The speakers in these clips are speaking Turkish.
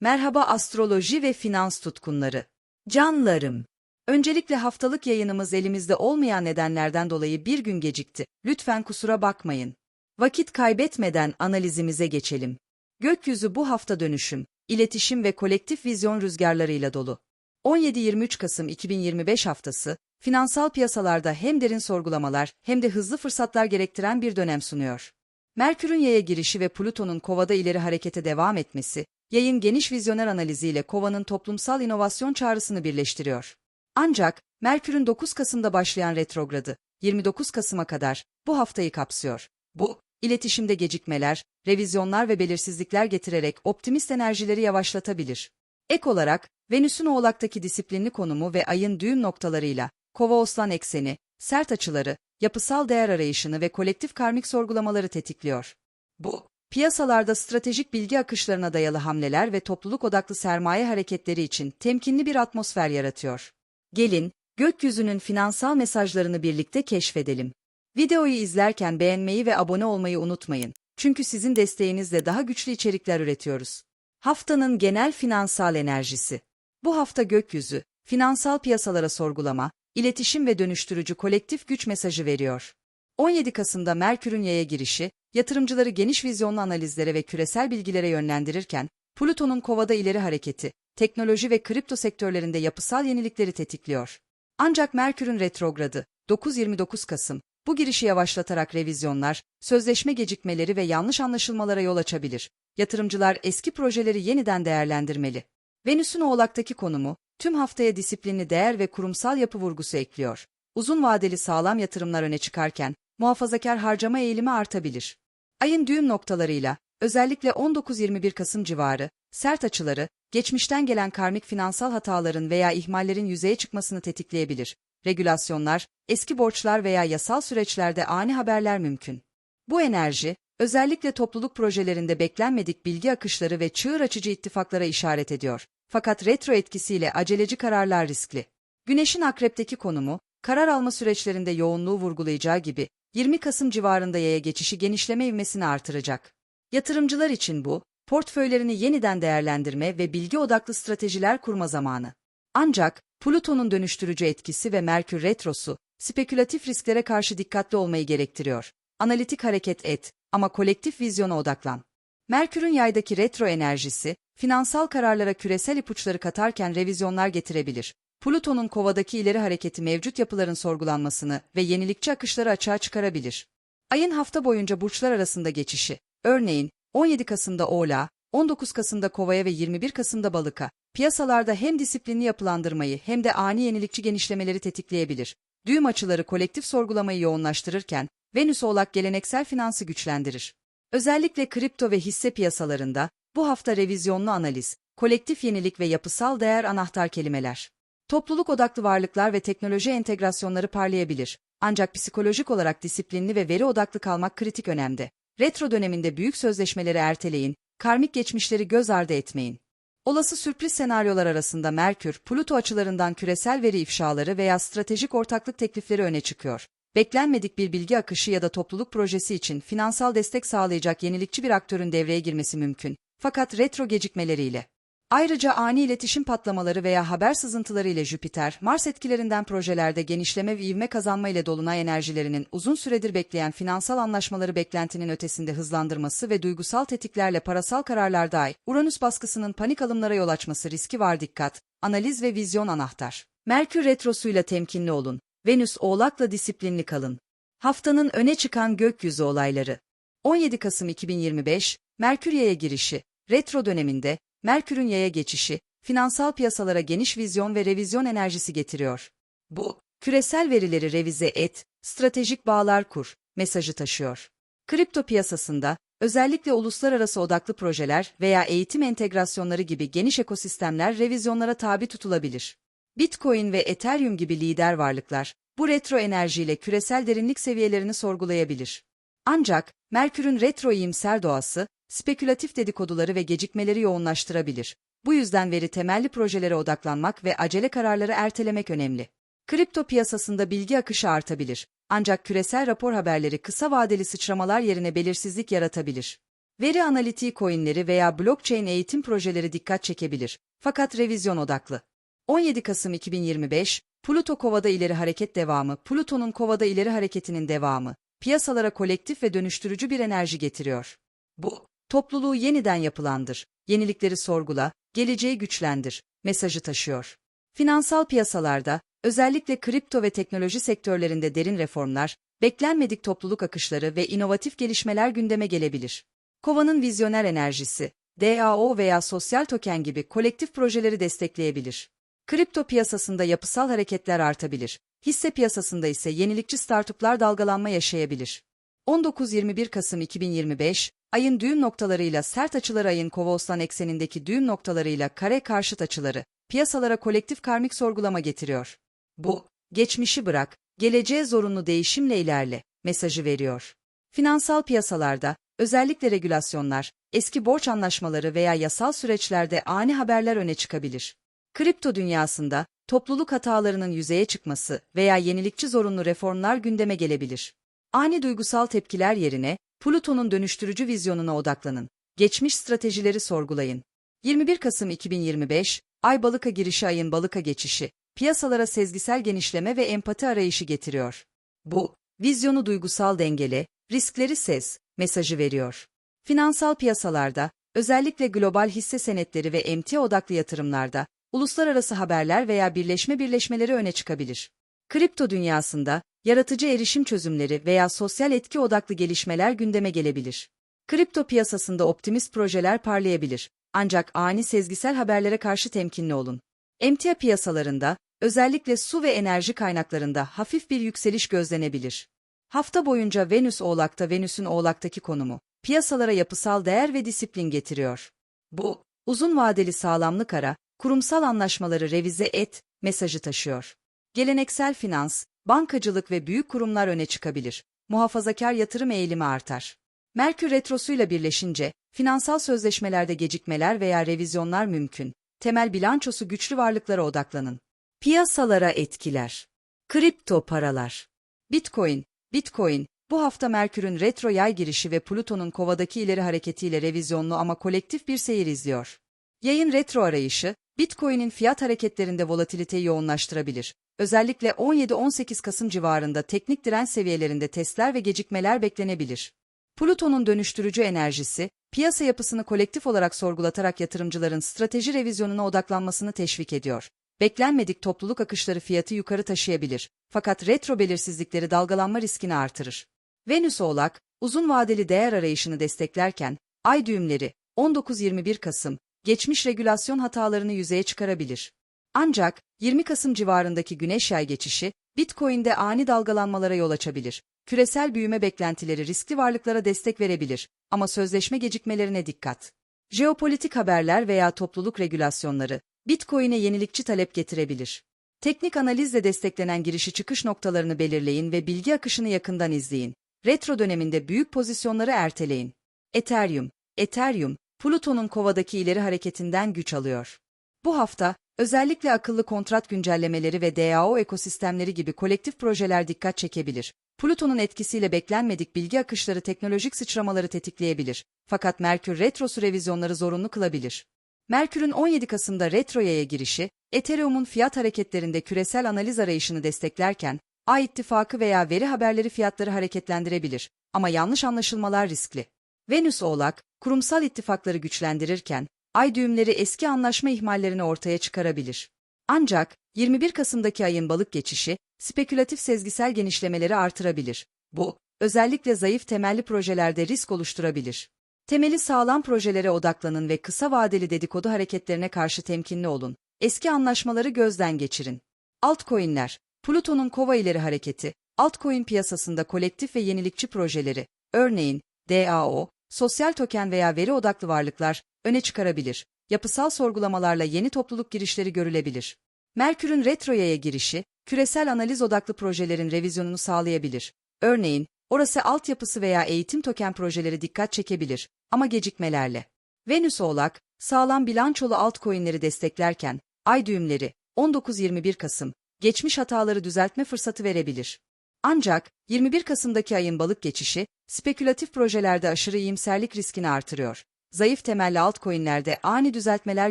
Merhaba astroloji ve finans tutkunları. Canlarım. Öncelikle haftalık yayınımız elimizde olmayan nedenlerden dolayı bir gün gecikti. Lütfen kusura bakmayın. Vakit kaybetmeden analizimize geçelim. Gökyüzü bu hafta dönüşüm, iletişim ve kolektif vizyon rüzgarlarıyla dolu. 17-23 Kasım 2025 haftası, finansal piyasalarda hem derin sorgulamalar hem de hızlı fırsatlar gerektiren bir dönem sunuyor. Merkür'ün yaya girişi ve Plüton'un kovada ileri harekete devam etmesi, yayın geniş vizyoner analiziyle kovanın toplumsal inovasyon çağrısını birleştiriyor. Ancak, Merkür'ün 9 Kasım'da başlayan retrogradı, 29 Kasım'a kadar, bu haftayı kapsıyor. Bu, iletişimde gecikmeler, revizyonlar ve belirsizlikler getirerek optimist enerjileri yavaşlatabilir. Ek olarak, Venüs'ün Oğlak'taki disiplinli konumu ve ayın düğüm noktalarıyla, Kova-Oslan ekseni, sert açıları, yapısal değer arayışını ve kolektif karmik sorgulamaları tetikliyor. Bu, piyasalarda stratejik bilgi akışlarına dayalı hamleler ve topluluk odaklı sermaye hareketleri için temkinli bir atmosfer yaratıyor. Gelin, gökyüzünün finansal mesajlarını birlikte keşfedelim. Videoyu izlerken beğenmeyi ve abone olmayı unutmayın. Çünkü sizin desteğinizle daha güçlü içerikler üretiyoruz. Haftanın genel finansal enerjisi. Bu hafta gökyüzü, finansal piyasalara sorgulama, iletişim ve dönüştürücü kolektif güç mesajı veriyor. 17 Kasım'da Merkür'ün yaya girişi, yatırımcıları geniş vizyonlu analizlere ve küresel bilgilere yönlendirirken, Plüton'un kovada ileri hareketi, teknoloji ve kripto sektörlerinde yapısal yenilikleri tetikliyor. Ancak Merkür'ün retrogradı, 9-29 Kasım, bu girişi yavaşlatarak revizyonlar, sözleşme gecikmeleri ve yanlış anlaşılmalara yol açabilir. Yatırımcılar eski projeleri yeniden değerlendirmeli. Venüs'ün Oğlak'taki konumu, tüm haftaya disiplinli değer ve kurumsal yapı vurgusu ekliyor. Uzun vadeli sağlam yatırımlar öne çıkarken, muhafazakar harcama eğilimi artabilir. Ayın düğüm noktalarıyla, özellikle 19-21 Kasım civarı, sert açıları, geçmişten gelen karmik finansal hataların veya ihmallerin yüzeye çıkmasını tetikleyebilir. Regülasyonlar, eski borçlar veya yasal süreçlerde ani haberler mümkün. Bu enerji, özellikle topluluk projelerinde beklenmedik bilgi akışları ve çığır açıcı ittifaklara işaret ediyor. Fakat retro etkisiyle aceleci kararlar riskli. Güneşin akrepteki konumu, karar alma süreçlerinde yoğunluğu vurgulayacağı gibi, 20 Kasım civarında yaya geçişi genişleme ivmesini artıracak. Yatırımcılar için bu, portföylerini yeniden değerlendirme ve bilgi odaklı stratejiler kurma zamanı. Ancak, Plüton'un dönüştürücü etkisi ve Merkür retrosu, spekülatif risklere karşı dikkatli olmayı gerektiriyor. Analitik hareket et ama kolektif vizyona odaklan. Merkür'ün yaydaki retro enerjisi, finansal kararlara küresel ipuçları katarken revizyonlar getirebilir. Plüton'un kovadaki ileri hareketi mevcut yapıların sorgulanmasını ve yenilikçi akışları açığa çıkarabilir. Ayın hafta boyunca burçlar arasında geçişi, örneğin 17 Kasım'da Oğlak, 19 Kasım'da Kova'ya ve 21 Kasım'da Balık'a, piyasalarda hem disiplinli yapılandırmayı hem de ani yenilikçi genişlemeleri tetikleyebilir. Düğüm açıları kolektif sorgulamayı yoğunlaştırırken, Venüs Oğlak geleneksel finansı güçlendirir. Özellikle kripto ve hisse piyasalarında, bu hafta revizyonlu analiz, kolektif yenilik ve yapısal değer anahtar kelimeler. Topluluk odaklı varlıklar ve teknoloji entegrasyonları parlayabilir. Ancak psikolojik olarak disiplinli ve veri odaklı kalmak kritik önemde. Retro döneminde büyük sözleşmeleri erteleyin, karmik geçmişleri göz ardı etmeyin. Olası sürpriz senaryolar arasında Merkür, Pluto açılarından küresel veri ifşaları veya stratejik ortaklık teklifleri öne çıkıyor. Beklenmedik bir bilgi akışı ya da topluluk projesi için finansal destek sağlayacak yenilikçi bir aktörün devreye girmesi mümkün. Fakat retro gecikmeleriyle. Ayrıca ani iletişim patlamaları veya haber sızıntıları ile Jüpiter, Mars etkilerinden projelerde genişleme ve ivme kazanma ile dolunay enerjilerinin uzun süredir bekleyen finansal anlaşmaları beklentinin ötesinde hızlandırması ve duygusal tetiklerle parasal kararlarda ay, Uranüs baskısının panik alımlara yol açması riski var dikkat, analiz ve vizyon anahtar. Merkür retrosuyla temkinli olun, Venüs oğlakla disiplinli kalın. Haftanın öne çıkan gökyüzü olayları. 17 Kasım 2025, Merkür yaya girişi, retro döneminde, Merkür'ün yaya geçişi, finansal piyasalara geniş vizyon ve revizyon enerjisi getiriyor. Bu, küresel verileri revize et, stratejik bağlar kur, mesajı taşıyor. Kripto piyasasında, özellikle uluslararası odaklı projeler veya eğitim entegrasyonları gibi geniş ekosistemler revizyonlara tabi tutulabilir. Bitcoin ve Ethereum gibi lider varlıklar, bu retro enerjiyle küresel derinlik seviyelerini sorgulayabilir. Ancak, Merkür'ün retro iyimser doğası, spekülatif dedikoduları ve gecikmeleri yoğunlaştırabilir. Bu yüzden veri temelli projelere odaklanmak ve acele kararları ertelemek önemli. Kripto piyasasında bilgi akışı artabilir. Ancak küresel rapor haberleri kısa vadeli sıçramalar yerine belirsizlik yaratabilir. Veri analitiği coinleri veya blockchain eğitim projeleri dikkat çekebilir. Fakat revizyon odaklı. 17 Kasım 2025, Pluto Kova'da ileri hareket devamı, Pluto'nun Kova'da ileri hareketinin devamı, piyasalara kolektif ve dönüştürücü bir enerji getiriyor. Bu, topluluğu yeniden yapılandır, yenilikleri sorgula, geleceği güçlendir, mesajı taşıyor. Finansal piyasalarda, özellikle kripto ve teknoloji sektörlerinde derin reformlar, beklenmedik topluluk akışları ve inovatif gelişmeler gündeme gelebilir. Kova'nın vizyoner enerjisi, DAO veya sosyal token gibi kolektif projeleri destekleyebilir. Kripto piyasasında yapısal hareketler artabilir. Hisse piyasasında ise yenilikçi startuplar dalgalanma yaşayabilir. 19-21 Kasım 2025, ayın düğüm noktalarıyla sert açıları ayın kova oslan eksenindeki düğüm noktalarıyla kare karşıt açıları, piyasalara kolektif karmik sorgulama getiriyor. Bu, geçmişi bırak, geleceğe zorunlu değişimle ilerle, mesajı veriyor. Finansal piyasalarda, özellikle regülasyonlar, eski borç anlaşmaları veya yasal süreçlerde ani haberler öne çıkabilir. Kripto dünyasında, topluluk hatalarının yüzeye çıkması veya yenilikçi zorunlu reformlar gündeme gelebilir. Ani duygusal tepkiler yerine, Pluto'nun dönüştürücü vizyonuna odaklanın. Geçmiş stratejileri sorgulayın. 21 Kasım 2025, Ay Balık'a girişi ayın Balık'a geçişi, piyasalara sezgisel genişleme ve empati arayışı getiriyor. Bu, vizyonu duygusal dengele, riskleri sez, mesajı veriyor. Finansal piyasalarda, özellikle global hisse senetleri ve emtia odaklı yatırımlarda, uluslararası haberler veya birleşme birleşmeleri öne çıkabilir. Kripto dünyasında, yaratıcı erişim çözümleri veya sosyal etki odaklı gelişmeler gündeme gelebilir. Kripto piyasasında optimist projeler parlayabilir. Ancak ani sezgisel haberlere karşı temkinli olun. Emtia piyasalarında, özellikle su ve enerji kaynaklarında hafif bir yükseliş gözlenebilir. Hafta boyunca Venüs Oğlak'ta Venüs'ün Oğlak'taki konumu, piyasalara yapısal değer ve disiplin getiriyor. Bu, uzun vadeli sağlamlık ara, kurumsal anlaşmaları revize et, mesajı taşıyor. Geleneksel finans, bankacılık ve büyük kurumlar öne çıkabilir. Muhafazakar yatırım eğilimi artar. Merkür retrosuyla birleşince, finansal sözleşmelerde gecikmeler veya revizyonlar mümkün. Temel bilançosu güçlü varlıklara odaklanın. Piyasalara etkiler. Kripto paralar. Bitcoin, Bitcoin, bu hafta Merkür'ün retro yay girişi ve Plüton'un kovadaki ileri hareketiyle revizyonlu ama kolektif bir seyir izliyor. Yayın retro arayışı, Bitcoin'in fiyat hareketlerinde volatiliteyi yoğunlaştırabilir. Özellikle 17-18 Kasım civarında teknik direnç seviyelerinde testler ve gecikmeler beklenebilir. Plüton'un dönüştürücü enerjisi, piyasa yapısını kolektif olarak sorgulatarak yatırımcıların strateji revizyonuna odaklanmasını teşvik ediyor. Beklenmedik topluluk akışları fiyatı yukarı taşıyabilir. Fakat retro belirsizlikleri dalgalanma riskini artırır. Venüs Oğlak, uzun vadeli değer arayışını desteklerken, ay düğümleri, 19-21 Kasım, geçmiş regülasyon hatalarını yüzeye çıkarabilir. Ancak, 20 Kasım civarındaki güneş yay geçişi, Bitcoin'de ani dalgalanmalara yol açabilir. Küresel büyüme beklentileri riskli varlıklara destek verebilir ama sözleşme gecikmelerine dikkat. Jeopolitik haberler veya topluluk regülasyonları, Bitcoin'e yenilikçi talep getirebilir. Teknik analizle desteklenen girişi çıkış noktalarını belirleyin ve bilgi akışını yakından izleyin. Retro döneminde büyük pozisyonları erteleyin. Ethereum, Ethereum, Pluto'nun kovadaki ileri hareketinden güç alıyor. Bu hafta, özellikle akıllı kontrat güncellemeleri ve DAO ekosistemleri gibi kolektif projeler dikkat çekebilir. Pluto'nun etkisiyle beklenmedik bilgi akışları teknolojik sıçramaları tetikleyebilir. Fakat Merkür retrosu revizyonları zorunlu kılabilir. Merkür'ün 17 Kasım'da retroya girişi, Ethereum'un fiyat hareketlerinde küresel analiz arayışını desteklerken, Ay ittifakı veya veri haberleri fiyatları hareketlendirebilir ama yanlış anlaşılmalar riskli. Venüs Oğlak, kurumsal ittifakları güçlendirirken, ay düğümleri eski anlaşma ihmallerini ortaya çıkarabilir. Ancak, 21 Kasım'daki ayın balık geçişi, spekülatif sezgisel genişlemeleri artırabilir. Bu, özellikle zayıf temelli projelerde risk oluşturabilir. Temeli sağlam projelere odaklanın ve kısa vadeli dedikodu hareketlerine karşı temkinli olun. Eski anlaşmaları gözden geçirin. Altcoin'ler, Pluto'nun kova ileri hareketi, altcoin piyasasında kolektif ve yenilikçi projeleri, örneğin DAO, sosyal token veya veri odaklı varlıklar öne çıkarabilir. Yapısal sorgulamalarla yeni topluluk girişleri görülebilir. Merkür'ün retroyaya girişi, küresel analiz odaklı projelerin revizyonunu sağlayabilir. Örneğin, orası altyapısı veya eğitim token projeleri dikkat çekebilir ama gecikmelerle. Venüs Oğlak, sağlam bilançolu altcoin'leri desteklerken, ay düğümleri, 19-21 Kasım, geçmiş hataları düzeltme fırsatı verebilir. Ancak 21 Kasım'daki ayın balık geçişi, spekülatif projelerde aşırı iyimserlik riskini artırıyor. Zayıf temelli altcoin'lerde ani düzeltmeler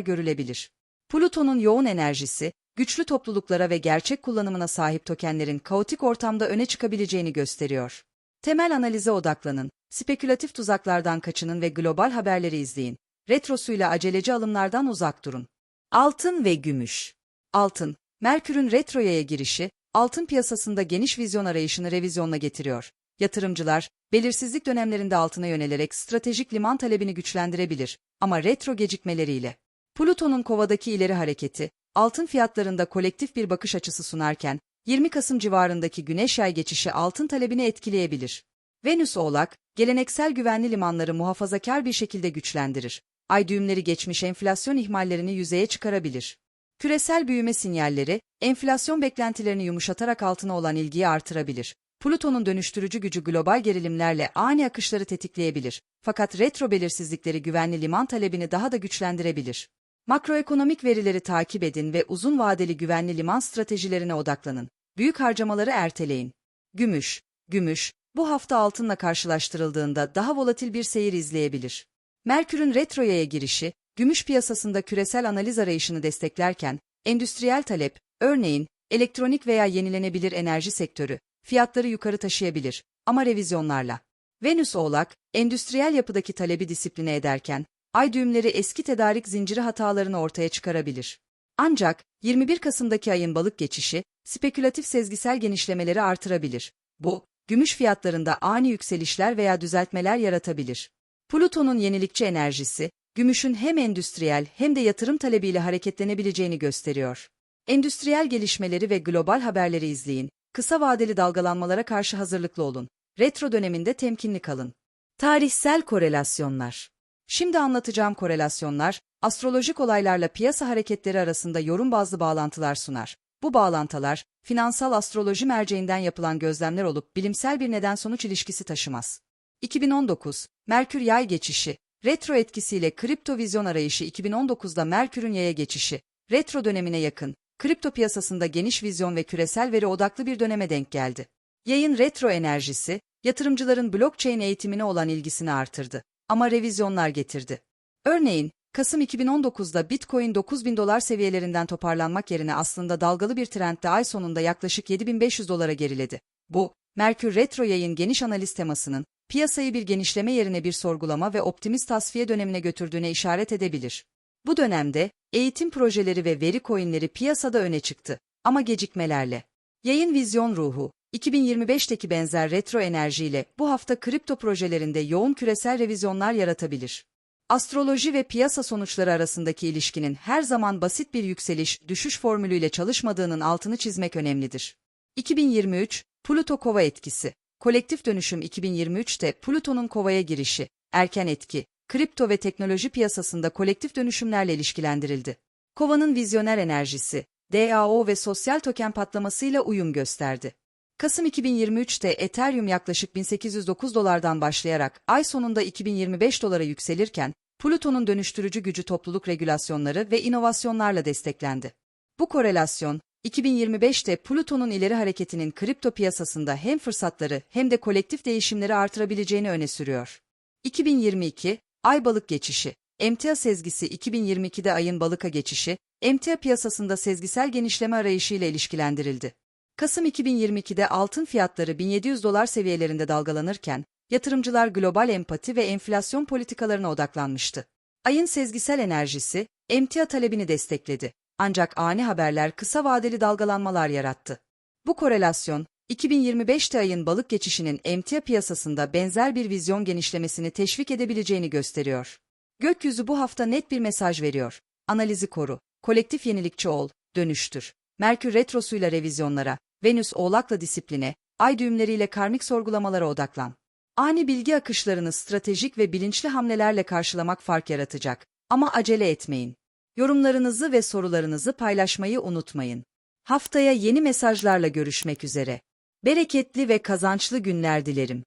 görülebilir. Plüton'un yoğun enerjisi, güçlü topluluklara ve gerçek kullanımına sahip tokenlerin kaotik ortamda öne çıkabileceğini gösteriyor. Temel analize odaklanın, spekülatif tuzaklardan kaçının ve global haberleri izleyin. Retrosuyla aceleci alımlardan uzak durun. Altın ve gümüş. Altın, Merkür'ün retroya girişi, altın piyasasında geniş vizyon arayışını revizyonla getiriyor. Yatırımcılar, belirsizlik dönemlerinde altına yönelerek stratejik liman talebini güçlendirebilir ama retro gecikmeleriyle. Plüton'un kovadaki ileri hareketi, altın fiyatlarında kolektif bir bakış açısı sunarken, 20 Kasım civarındaki güneş yay geçişi altın talebini etkileyebilir. Venüs Oğlak, geleneksel güvenli limanları muhafazakar bir şekilde güçlendirir. Ay düğümleri geçmiş enflasyon ihmallerini yüzeye çıkarabilir. Küresel büyüme sinyalleri, enflasyon beklentilerini yumuşatarak altına olan ilgiyi artırabilir. Plüton'un dönüştürücü gücü global gerilimlerle ani akışları tetikleyebilir. Fakat retro belirsizlikleri güvenli liman talebini daha da güçlendirebilir. Makroekonomik verileri takip edin ve uzun vadeli güvenli liman stratejilerine odaklanın. Büyük harcamaları erteleyin. Gümüş, gümüş, bu hafta altınla karşılaştırıldığında daha volatil bir seyir izleyebilir. Merkür'ün retroya girişi, gümüş piyasasında küresel analiz arayışını desteklerken, endüstriyel talep, örneğin elektronik veya yenilenebilir enerji sektörü, fiyatları yukarı taşıyabilir ama revizyonlarla. Venüs Oğlak, endüstriyel yapıdaki talebi disipline ederken, ay düğümleri eski tedarik zinciri hatalarını ortaya çıkarabilir. Ancak 21 Kasım'daki ayın balık geçişi, spekülatif sezgisel genişlemeleri artırabilir. Bu, gümüş fiyatlarında ani yükselişler veya düzeltmeler yaratabilir. Plüton'un yenilikçi enerjisi, gümüşün hem endüstriyel hem de yatırım talebiyle hareketlenebileceğini gösteriyor. Endüstriyel gelişmeleri ve global haberleri izleyin, kısa vadeli dalgalanmalara karşı hazırlıklı olun. Retro döneminde temkinli kalın. Tarihsel korelasyonlar Şimdi anlatacağım korelasyonlar, astrolojik olaylarla piyasa hareketleri arasında yorum bazlı bağlantılar sunar. Bu bağlantılar, finansal astroloji merceğinden yapılan gözlemler olup bilimsel bir neden-sonuç ilişkisi taşımaz. 2019, Merkür Yay geçişi, retro etkisiyle kripto vizyon arayışı 2019'da Merkür'ün Yay'a geçişi, retro dönemine yakın, kripto piyasasında geniş vizyon ve küresel veri odaklı bir döneme denk geldi. Yayın retro enerjisi, yatırımcıların blockchain eğitimine olan ilgisini artırdı ama revizyonlar getirdi. Örneğin, Kasım 2019'da Bitcoin 9000 dolar seviyelerinden toparlanmak yerine aslında dalgalı bir trendde ay sonunda yaklaşık 7500 dolara geriledi. Bu, Merkür Retro yayın geniş analiz temasının, piyasayı bir genişleme yerine bir sorgulama ve optimist tasfiye dönemine götürdüğüne işaret edebilir. Bu dönemde, eğitim projeleri ve veri coinleri piyasada öne çıktı. Ama gecikmelerle. Yayın vizyon ruhu, 2025'teki benzer retro enerjiyle bu hafta kripto projelerinde yoğun küresel revizyonlar yaratabilir. Astroloji ve piyasa sonuçları arasındaki ilişkinin her zaman basit bir yükseliş-düşüş formülüyle çalışmadığının altını çizmek önemlidir. 2023, Plüto Kova etkisi. Kolektif dönüşüm 2023'te Plüton'un Kova'ya girişi, erken etki, kripto ve teknoloji piyasasında kolektif dönüşümlerle ilişkilendirildi. Kova'nın vizyoner enerjisi, DAO ve sosyal token patlamasıyla uyum gösterdi. Kasım 2023'te Ethereum yaklaşık 1809 dolardan başlayarak ay sonunda 2025 dolara yükselirken, Plüton'un dönüştürücü gücü topluluk regülasyonları ve inovasyonlarla desteklendi. Bu korelasyon, 2025'te Plüton'un ileri hareketinin kripto piyasasında hem fırsatları hem de kolektif değişimleri artırabileceğini öne sürüyor. 2022, Ay balık geçişi, emtia sezgisi 2022'de ayın balıka geçişi, emtia piyasasında sezgisel genişleme arayışıyla ilişkilendirildi. Kasım 2022'de altın fiyatları 1700 dolar seviyelerinde dalgalanırken, yatırımcılar global empati ve enflasyon politikalarına odaklanmıştı. Ayın sezgisel enerjisi, emtia talebini destekledi. Ancak ani haberler kısa vadeli dalgalanmalar yarattı. Bu korelasyon, 2025'te ayın balık geçişinin emtia piyasasında benzer bir vizyon genişlemesini teşvik edebileceğini gösteriyor. Gökyüzü bu hafta net bir mesaj veriyor. Analizi koru, kolektif yenilikçi ol, dönüştür. Merkür retrosuyla revizyonlara, Venüs oğlakla disipline, ay düğümleriyle karmik sorgulamalara odaklan. Ani bilgi akışlarını stratejik ve bilinçli hamlelerle karşılamak fark yaratacak. Ama acele etmeyin. Yorumlarınızı ve sorularınızı paylaşmayı unutmayın. Haftaya yeni mesajlarla görüşmek üzere. Bereketli ve kazançlı günler dilerim.